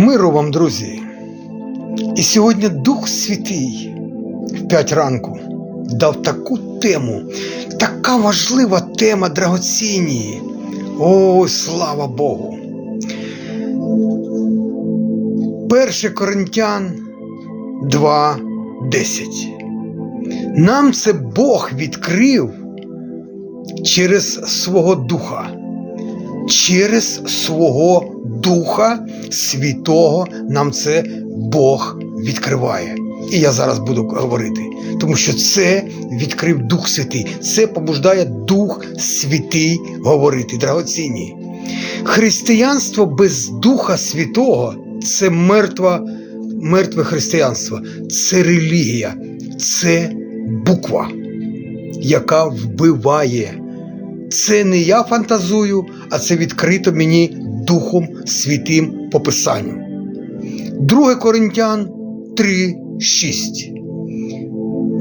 Миру вам, друзі! І сьогодні Дух Святий в 5 ранку дав таку тему, така важлива тема драгоцінні. О, слава Богу! 1 Коринтян 2.10. Нам це Бог відкрив через свого Духа через свого Духа Святого нам це Бог відкриває. І я зараз буду говорити, тому що це відкрив Дух Святий, це побуждає Дух Святий говорити, драгоцінні. Християнство без Духа Святого це мертва, мертве християнство, це релігія, це буква, яка вбиває. Це не я фантазую, а це відкрито мені Духом Святим по Писанню. 2 Коринтян 3, 6.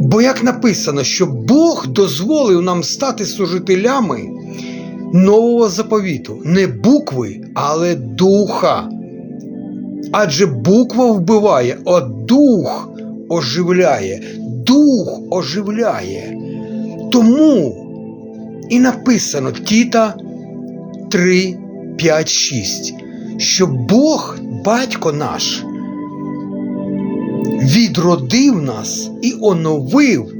Бо як написано, що Бог дозволив нам стати служителями нового заповіту, не букви, але духа. Адже буква вбиває, а дух оживляє, дух оживляє. Тому і написано Тіта 3, 5, 6, що Бог, батько наш, відродив нас і оновив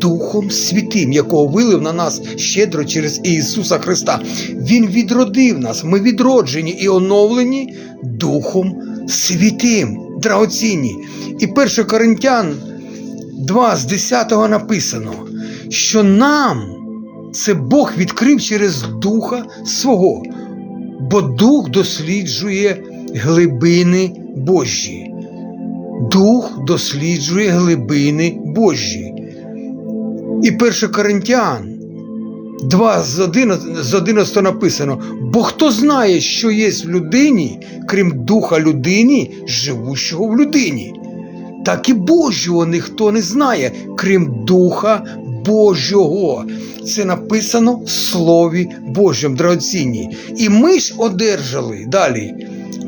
Духом Святим, якого вилив на нас щедро через Ісуса Христа. Він відродив нас, ми відроджені і оновлені Духом Святим, драгоцінні. І 1 Коринтян 2 з 10 написано, що нам це Бог відкрив через Духа свого, бо Дух досліджує глибини Божі. Дух досліджує глибини Божі. І 1 Коринтян 2 з 11, з 11 написано: бо хто знає, що є в людині, крім духа людини, живущого в людині. Так і Божого ніхто не знає, крім Духа Божого. Це написано в Слові Божому, драгоцінні. І ми ж одержали далі,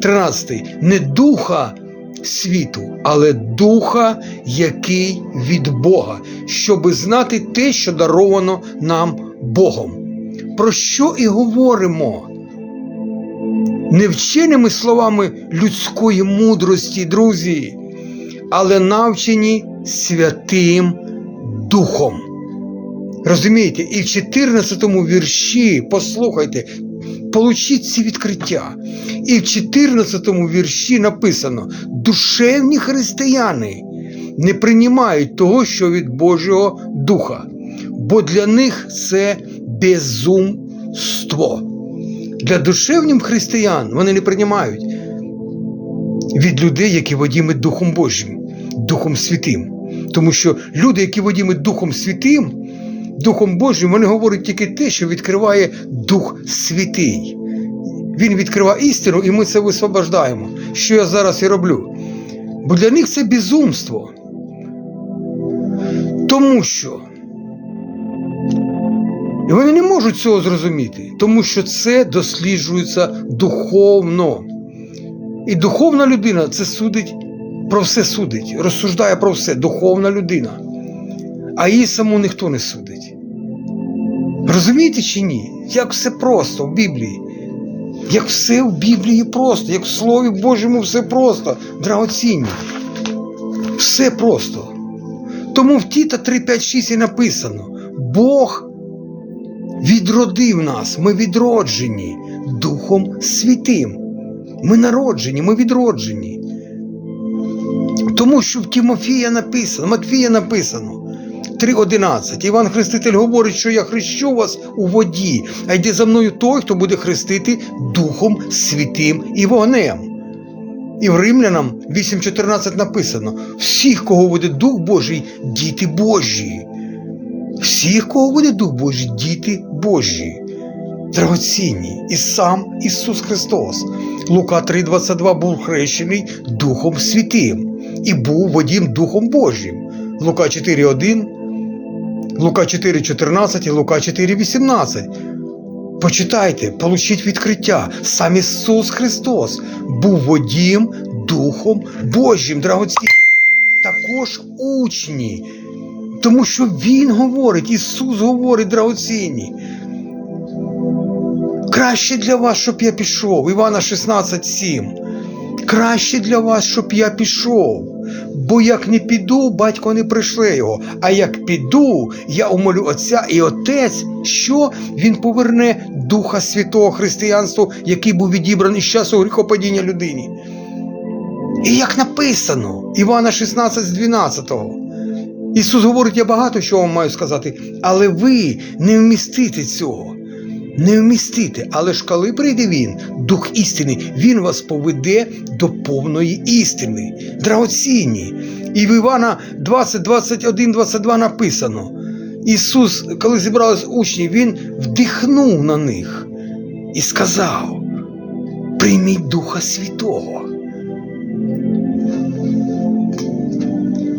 13, не духа світу, але духа, який від Бога, щоби знати те, що даровано нам Богом. Про що і говоримо? Не вченими словами людської мудрості, друзі, але навчені Святим Духом. Розумієте, і в 14 вірші, послухайте, получіть ці відкриття. І в 14 вірші написано: душевні християни не приймають того, що від Божого Духа, бо для них це безумство. Для душевніх християн вони не приймають від людей, які водіми Духом Божим, Духом Святим. Тому що люди, які водіми Духом Святим, Духом Божим, вони говорять тільки те, що відкриває Дух Святий. Він відкриває істину, і ми це висвобождаємо, що я зараз і роблю. Бо для них це безумство. Тому що і вони не можуть цього зрозуміти, тому що це досліджується духовно. І духовна людина це судить про все судить, розсуждає про все, духовна людина. А її саму ніхто не судить. Розумієте чи ні? Як все просто в Біблії. Як все в Біблії просто, як в Слові Божому все просто, драгоцінні. Все просто. Тому в Тіта 3, 5, 6 і написано: Бог відродив нас, ми відроджені Духом Святим. Ми народжені, ми відроджені. Тому що в Тимофія написано, Матфія написано 3.11. Іван Хреститель говорить, що я хрещу вас у воді, а йде за мною той, хто буде хрестити Духом Святим і вогнем. І в Римлянам 8.14 написано: всіх, кого буде Дух Божий, діти Божі. Всіх, кого буде Дух Божий, діти Божі. Драгоцінні, і сам Ісус Христос. Лука 3,22 був хрещений Духом Святим і був водім Духом Божим. Лука 4,1, Лука 4,14 і Лука 4,18. Почитайте, получіть відкриття. Сам Ісус Христос був водієм Духом Божим, драгоцінним. Також учні. Тому що Він говорить, Ісус говорить драгоцінні. Краще для вас, щоб я пішов. Івана 16,7. Краще для вас, щоб я пішов. Бо як не піду, батько не пришле його. А як піду, я умолю Отця і Отець, що він поверне Духа Святого Християнству, який був відібраний з часу гріхопадіння людині. І як написано, Івана 16 12. Ісус говорить, я багато чого вам маю сказати, але ви не вмістите цього. Не вмістите, але ж коли прийде він, Дух істини, він вас поведе до повної істини. Драгоцінні. І в Івана 20, 21, 22 написано. Ісус, коли зібрались учні, Він вдихнув на них і сказав: прийміть Духа Святого.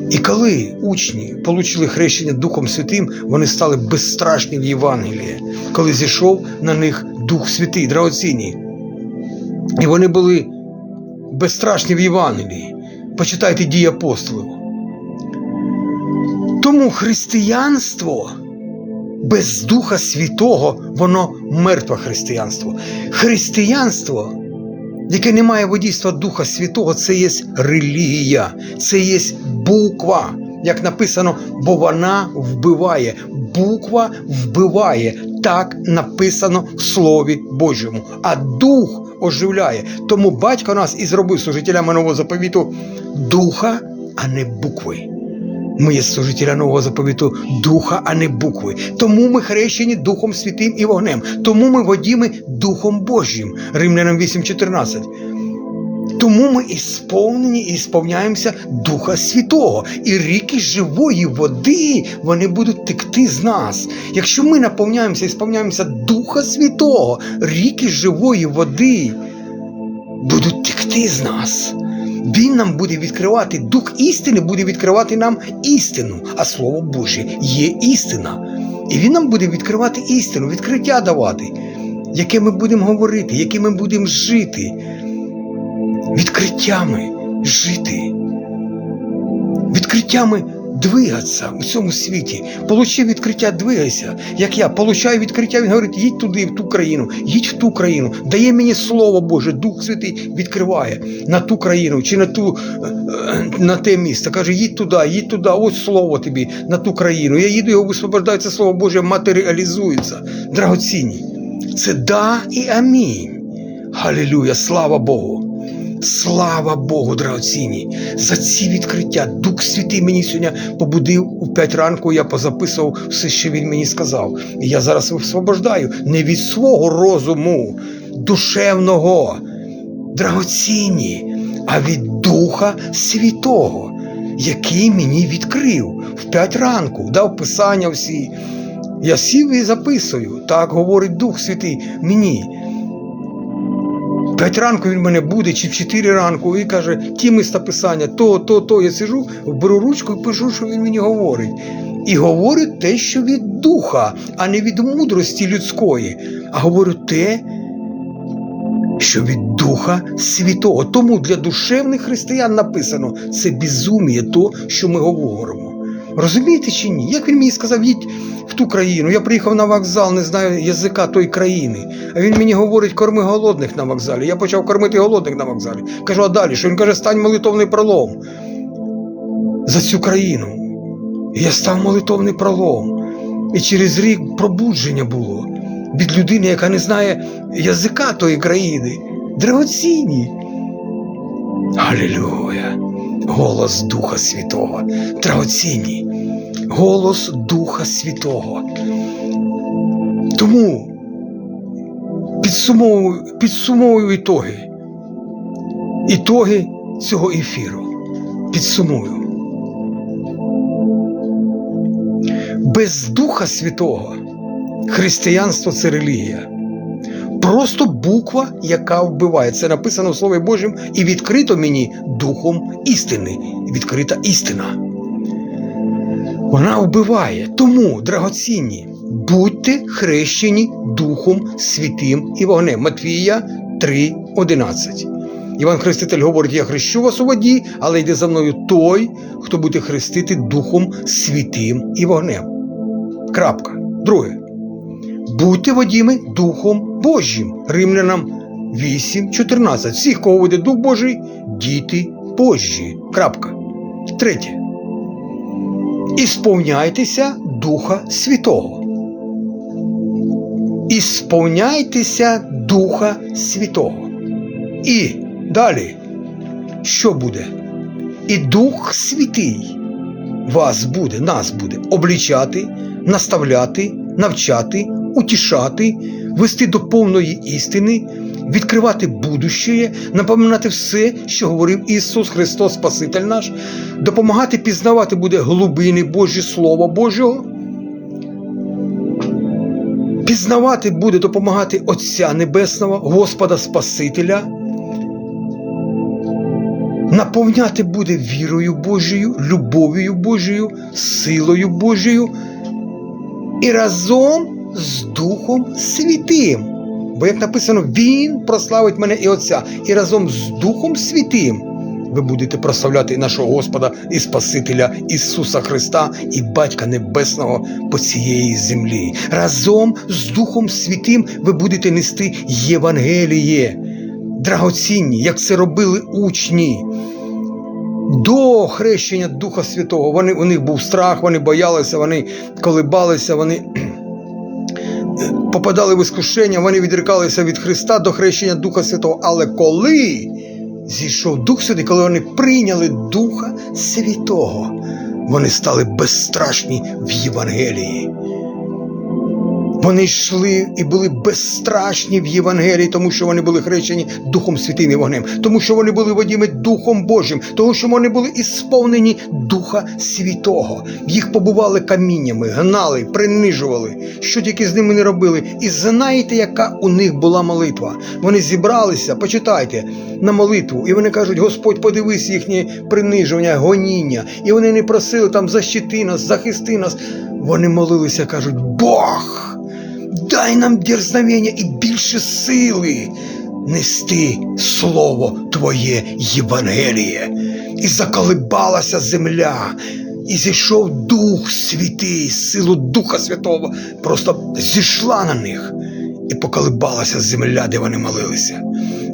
І коли учні отримали хрещення Духом Святим, вони стали безстрашні в Євангелії, коли зійшов на них Дух Святий, драгоцінні. І вони були безстрашні в Євангелії. Почитайте дії апостолів. Тому християнство без Духа Святого, воно мертве християнство. Християнство яке не має водійства Духа Святого, це є релігія, це є буква, як написано, бо вона вбиває. Буква вбиває. Так написано в Слові Божому. А дух оживляє. Тому батько нас і зробив служителями нового заповіту духа, а не букви. Ми є служителя нового заповіту духа, а не букви. Тому ми хрещені Духом Святим і вогнем. Тому ми водіми Духом Божим. Римлянам 8.14. Тому ми і сповнені і сповняємося Духа Святого. І ріки живої води вони будуть текти з нас. Якщо ми наповняємося і сповняємося Духа Святого, ріки живої води будуть текти з нас. Він нам буде відкривати, Дух істини буде відкривати нам істину, а Слово Боже є істина. І Він нам буде відкривати істину, відкриття давати, яке ми будемо говорити, яке ми будемо жити. Відкриттями жити, відкриттями двигатися у цьому світі. Получи відкриття, двигайся. Як я получаю відкриття, він говорить, їдь туди, в ту країну, їдь в ту країну, дає мені слово Боже, Дух Святий відкриває на ту країну чи на ту, на те місце. Каже, їдь туди, їдь туди, ось слово тобі на ту країну. Я їду, його висвобождається слово Боже, матеріалізується. Драгоцінні. Це да і амінь. Халілюя, слава Богу. Слава Богу, драгоцінні, за ці відкриття. Дух Святий мені сьогодні побудив у п'ять ранку. Я позаписував все, що він мені сказав. І я зараз висвобождаю не від свого розуму, душевного, драгоцінні, а від Духа Святого, який мені відкрив в п'ять ранку, дав писання всі. Я сів і записую. Так говорить Дух Святий мені. П'ять ранку він мене буде, чи в чотири ранку, і каже, ті міста писання, то, то, то. Я сижу, беру ручку і пишу, що він мені говорить. І говорить те, що від духа, а не від мудрості людської, а говорю те, що від Духа Святого. Тому для душевних християн написано це безуміє, то, що ми говоримо. Розумієте чи ні? Як він мені сказав, їдь в ту країну. Я приїхав на вокзал, не знаю язика тої країни. А він мені говорить, корми голодних на вокзалі. Я почав кормити голодних на вокзалі. Кажу, а далі? Що він каже, стань молитовний пролом за цю країну. І я став молитовний пролом. І через рік пробудження було від людини, яка не знає язика тої країни. Драгоцінні. Алілюя! Голос Духа Святого. Драгоцінні. Голос Духа Святого. Тому підсумовую, підсумовую ітоги. Ітоги цього ефіру. Підсумую. Без Духа Святого християнство це релігія. Просто буква, яка вбиває. Це написано в Слові Божому і відкрито мені Духом істини. Відкрита істина. Вона вбиває. Тому, драгоцінні, будьте хрещені Духом Святим і вогнем. Матвія 3:11. Іван Хреститель говорить: Я хрещу вас у воді, але йде за мною той, хто буде хрестити Духом Святим і вогнем. Крапка. Друге. Будьте водіми Духом Божим. Римлянам 8.14. Всіх, кого веде Дух Божий, діти Божі. Крапка. Третє. І сповняйтеся Духа Святого. І сповняйтеся Духа Святого. І далі, що буде? І Дух Святий вас буде, нас буде облічати, наставляти, навчати, утішати, вести до повної істини, відкривати будущее, напоминати все, що говорив Ісус Христос, Спаситель наш, допомагати пізнавати буде глибини Божі Слова Божого. Пізнавати буде допомагати Отця Небесного, Господа Спасителя. Наповняти буде вірою Божою, любов'ю Божою, силою Божою і разом з Духом Святим. Бо, як написано, Він прославить мене і Отця, і разом з Духом Святим ви будете прославляти нашого Господа і Спасителя Ісуса Христа і Батька Небесного по цієї землі. Разом з Духом Святим ви будете нести Євангеліє. Драгоцінні, як це робили учні. До хрещення Духа Святого вони, у них був страх, вони боялися, вони колебалися, вони попадали в іскушення, вони відрікалися від Христа до хрещення Духа Святого. Але коли зійшов Дух Святий, коли вони прийняли Духа Святого, вони стали безстрашні в Євангелії. Вони йшли і були безстрашні в Євангелії, тому що вони були хрещені Духом Святим і вогнем, тому що вони були водіми Духом Божим, тому що вони були ісповнені Духа Святого. Їх побували каміннями, гнали, принижували, що тільки з ними не робили. І знаєте, яка у них була молитва? Вони зібралися, почитайте на молитву, і вони кажуть: Господь, подивись їхнє принижування, гоніння. І вони не просили там защити нас, захисти нас. Вони молилися, кажуть, Бог дай нам дерзновення і більше сили нести Слово Твоє Євангеліє. І заколебалася земля, і зійшов Дух Святий, силу Духа Святого просто зійшла на них і поколебалася земля, де вони молилися.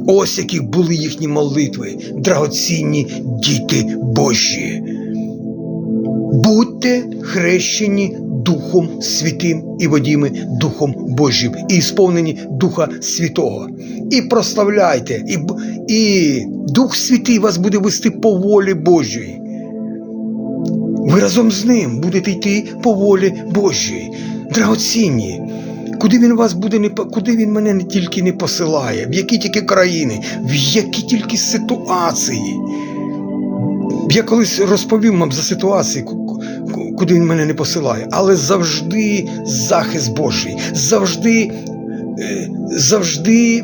Ось які були їхні молитви, драгоцінні діти Божі. Будьте хрещені Духом Святим і водіми Духом Божим, і сповнені Духа Святого. І прославляйте, і, і Дух Святий вас буде вести по волі Божій. Ви разом з ним будете йти по волі Божій. Драгоцінні. Куди він вас буде не куди він мене не тільки не посилає, в які тільки країни, в які тільки ситуації. Я колись розповім вам за ситуації, куди він мене не посилає, але завжди захист Божий, завжди, завжди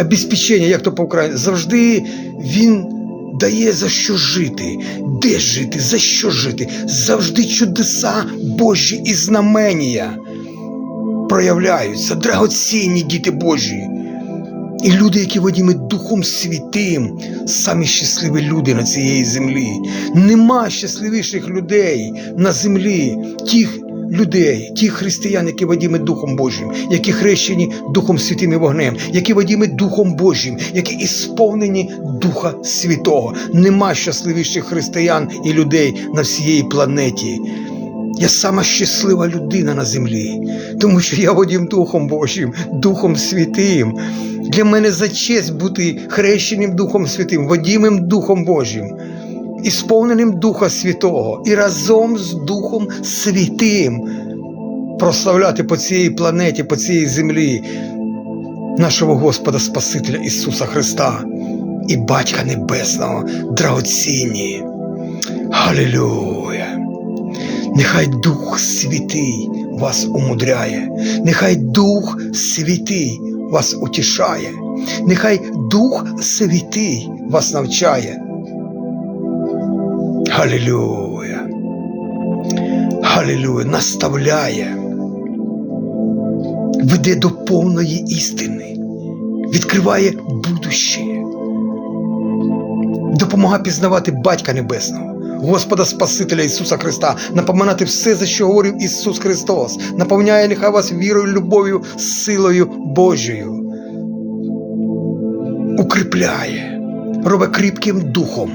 обезпечення, як то по Україні, завжди він дає за що жити, де жити, за що жити, завжди чудеса Божі і знамення проявляються, драгоцінні діти Божі. І люди, які водіми Духом Святим, самі щасливі люди на цієї землі. Нема щасливіших людей на землі, тих людей, тих християн, які водіми Духом Божим, які хрещені Духом Святим і вогнем, які водіми Духом Божим, які ісповнені Духа Святого. Нема щасливіших християн і людей на всієї планеті. Я сама щаслива людина на землі, тому що я водім Духом Божим, Духом Святим. Для мене за честь бути хрещеним Духом Святим, водімим Духом Божим, і сповненим Духа Святого, і разом з Духом Святим прославляти по цій планеті, по цій землі нашого Господа Спасителя Ісуса Христа і Батька Небесного, драгоцінні. Халілюя! Нехай Дух Святий вас умудряє, нехай Дух Святий вас утішає, нехай Дух Святий вас навчає. Халілюя! Халілюя! Наставляє, веде до повної істини, відкриває будуще, допомагає пізнавати Батька Небесного. Господа Спасителя Ісуса Христа, напоминати все, за що говорив Ісус Христос, наповняє нехай вас вірою, любов'ю, силою Божою, укріпляє, робить кріпким духом,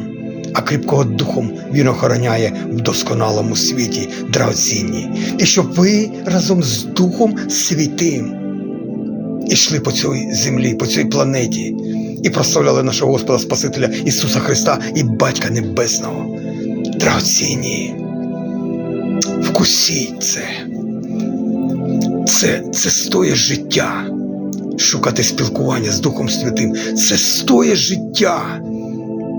а кріпкого духом Він охороняє в досконалому світі драгоцінні. І щоб ви разом з Духом Святим ішли по цій землі, по цій планеті і прославляли нашого Господа Спасителя Ісуса Христа і Батька Небесного. Драгоцінні. Вкусіть це. Це, це стоє життя. Шукати спілкування з Духом Святим. Це стоє життя.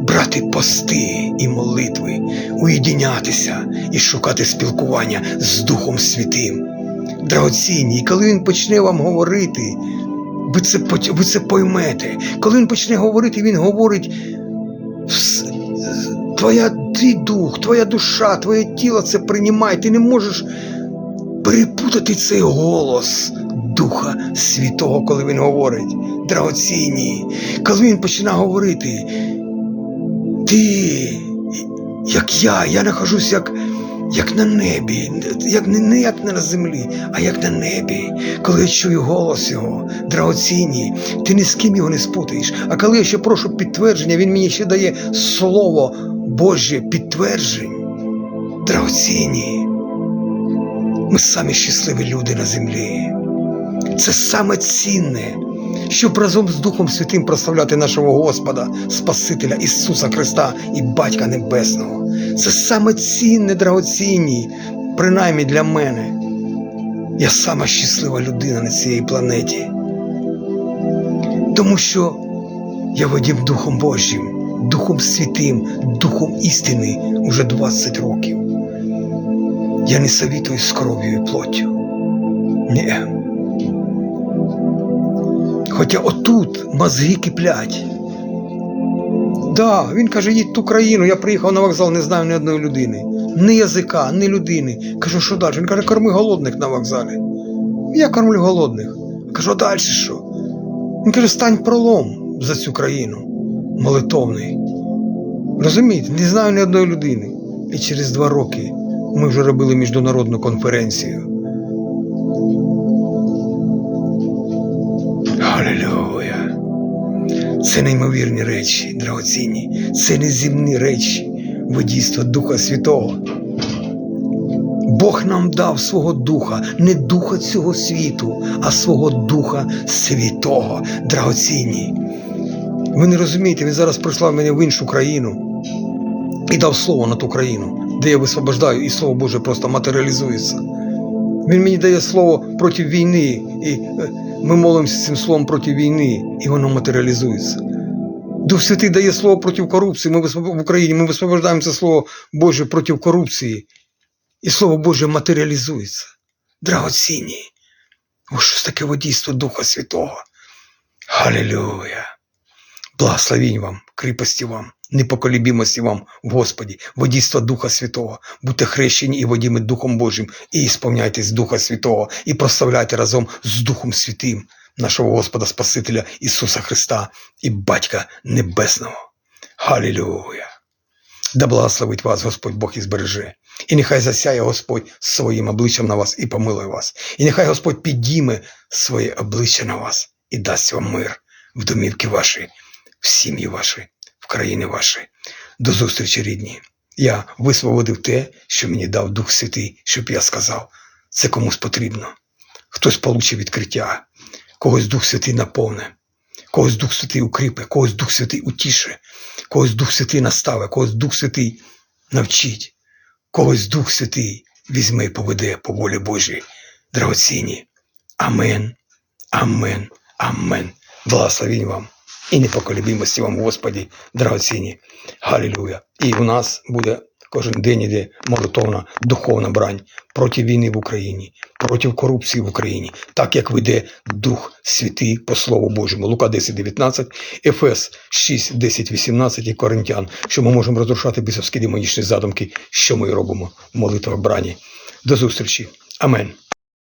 Брати пости і молитви, уєдинятися і шукати спілкування з Духом Святим. Драгоцінні, і коли він почне вам говорити, ви це, ви це поймете. Коли він почне говорити, він говорить твоя твій дух, твоя душа, твоє тіло це приймає. Ти не можеш перепутати цей голос Духа Святого, коли він говорить. Драгоцінні, коли він починає говорити, ти, як я, я нахожусь як, як на небі, як не, не як на землі, а як на небі. Коли я чую голос його, драгоцінні, ти ні з ким його не спутаєш. А коли я ще прошу підтвердження, він мені ще дає слово Боже підтверджень. Драгоцінні. Ми самі щасливі люди на землі. Це саме цінне, щоб разом з Духом Святим прославляти нашого Господа, Спасителя Ісуса Христа і Батька Небесного. Це саме цінне, драгоцінні, принаймні для мене. Я сама щаслива людина на цій планеті. Тому що я водім Духом Божим, Духом Святим, Духом істини уже 20 років. Я не совітую з кров'ю і плоттю. Ні. Хоча отут мозги киплять. Да, він каже, їдь ту країну, я приїхав на вокзал, не знаю ні одної людини. Ні язика, ні людини. Кажу, що далі? Він каже, корми голодних на вокзалі. Я кормлю голодних. Кажу, а далі що? Він каже, стань пролом за цю країну. Молитовний. Розумієте, не знаю ні одної людини. І через два роки ми вже робили міжнародну конференцію. Алілюя. Це неймовірні речі, драгоцінні. Це неземні речі, водійства Духа Святого. Бог нам дав свого духа, не духа цього світу, а свого Духа Святого, драгоцінні. Ви не розумієте, він зараз прислав мене в іншу країну і дав слово на ту країну, де я висвобождаю, і слово Боже просто матеріалізується. Він мені дає слово проти війни, і е, ми молимося цим словом проти війни, і воно матеріалізується. Дух Святий дає слово проти корупції. Ми в Україні ми висвобождаємо це слово Боже проти корупції. І слово Боже матеріалізується. Драгоцінні. Ось щось таке водійство Духа Святого. Халілюя. Благословінь вам, кріпості вам, непоколібімості вам Господі, водійства Духа Святого. Будьте хрещені і водіми Духом Божим, і ісповняйтесь Духа Святого, і прославляйте разом з Духом Святим нашого Господа Спасителя Ісуса Христа і Батька Небесного. Халілюя! Да благословить вас Господь Бог і збереже. І нехай засяє Господь своїм обличчям на вас і помилує вас. І нехай Господь підійме своє обличчя на вас і дасть вам мир в домівки ваші, в сім'ї ваші, в країни ваші. До зустрічі, рідні. Я висвободив те, що мені дав Дух Святий, щоб я сказав. Це комусь потрібно. Хтось получить відкриття, когось Дух Святий наповне, когось Дух Святий укріпе, когось Дух Святий утіше, когось Дух Святий наставе, когось Дух Святий навчить, когось Дух Святий візьме і поведе по волі Божій. Драгоцінні. Амен. Амен. Амен. Благословінь вам і непоколебимості вам, Господі, драгоцінні. Галілюя. І у нас буде кожен день іде молитовна духовна брань проти війни в Україні, проти корупції в Україні, так як веде Дух Святий по Слову Божому. Лука 10, 19, Ефес 6, 10, 18 і Коринтян, що ми можемо розрушати бісовські демонічні задумки, що ми робимо в молитвах брані. До зустрічі. Амен.